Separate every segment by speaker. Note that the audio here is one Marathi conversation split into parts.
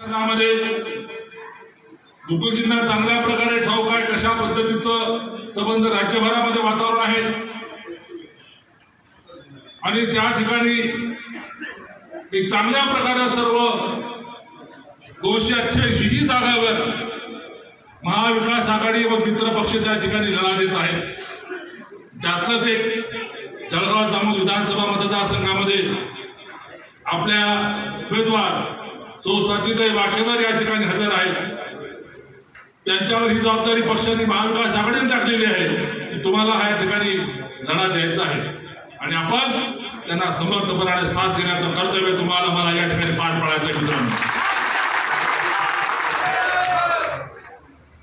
Speaker 1: मध्ये मुकुलजींना चांगल्या प्रकारे ठाऊक आहे कशा पद्धतीचं संबंध राज्यभरामध्ये वातावरण आहे. आणि त्या ठिकाणी एक चांगल्या प्रकारे सर्व दोनशे अठ्ठ्याऐंशी ही जागावर महाविकास आघाडी व मित्र पक्ष त्या ठिकाणी लढा देत आहेत. त्यातलंच एक जळगाव जामोद विधानसभा मतदारसंघामध्ये आपल्या उमेदवार सो स्वातीताई या ठिकाणी हजर आहेत. त्यांच्यावर ही जबाबदारी पक्षाने महाविकास आघाडीने टाकलेली आहे. की तुम्हाला ह्या या ठिकाणी लढा द्यायचा आहे. आणि आपण त्यांना समर्थपणाने साथ देण्याचं कर्तव्य तुम्हाला मला या ठिकाणी पार पाडायचं मित्रांनो.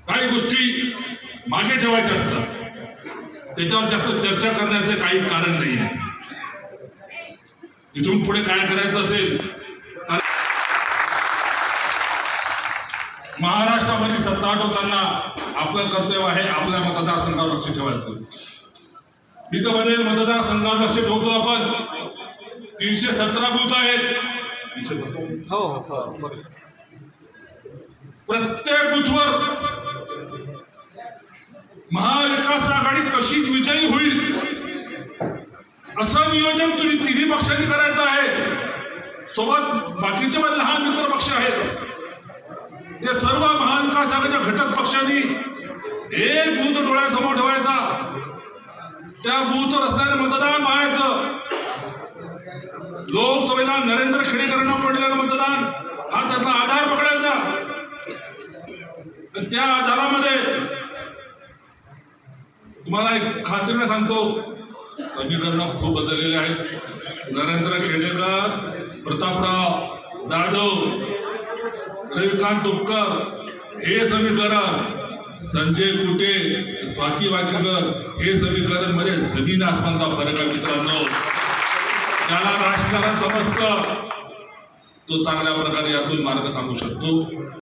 Speaker 1: काही गोष्टी मागे ठेवायच्या असतात. त्याच्यावर जास्त चर्चा करण्याचं काही कारण नाही आहे इथून पुढे काय करायचं असेल तर महाराष्ट्रामध्ये सत्ता हटवताना आपलं कर्तव्य आहे आपल्या मतदारसंघावर लक्ष ठेवायचं. इथं मध्ये मतदारसंघावर लक्ष ठेवतो आपण. तीनशे सतरा बूथ आहेत.
Speaker 2: हो हो हो
Speaker 1: प्रत्येक बूथवर महाविकास आघाडी कशी विजयी होईल असं नियोजन तुम्ही तिन्ही पक्षांनी करायचं आहे. सोबत बाकीचे पण लहान मित्र पक्ष आहेत या सर्व महाविकास आघाडीच्या घटक पक्षांनी एक बूथ डोळ्यासमोर ठेवायचा. त्या बूथवर असणारे मतदान पाहायचं. लोकसभेला नरेंद्र खेडेकरांना पडलेलं मतदान हा त्यातला आधार पकडायचा. आणि त्या आधारामध्ये तुम्हाला एक खात्रीने सांगतो. समीकरण खूप बदललेले आहेत. नरेंद्र खेडेकर प्रतापराव जाधव रविकांत तुपकर हे समीकरण संजय कुटे स्वाती वाकेकर हे समीकरणमध्ये जमीन आसमानचा फरक आहे मित्रांनो. त्याला राजकारण समजतं. तो चांगल्या प्रकारे यातून मार्ग सांगू शकतो.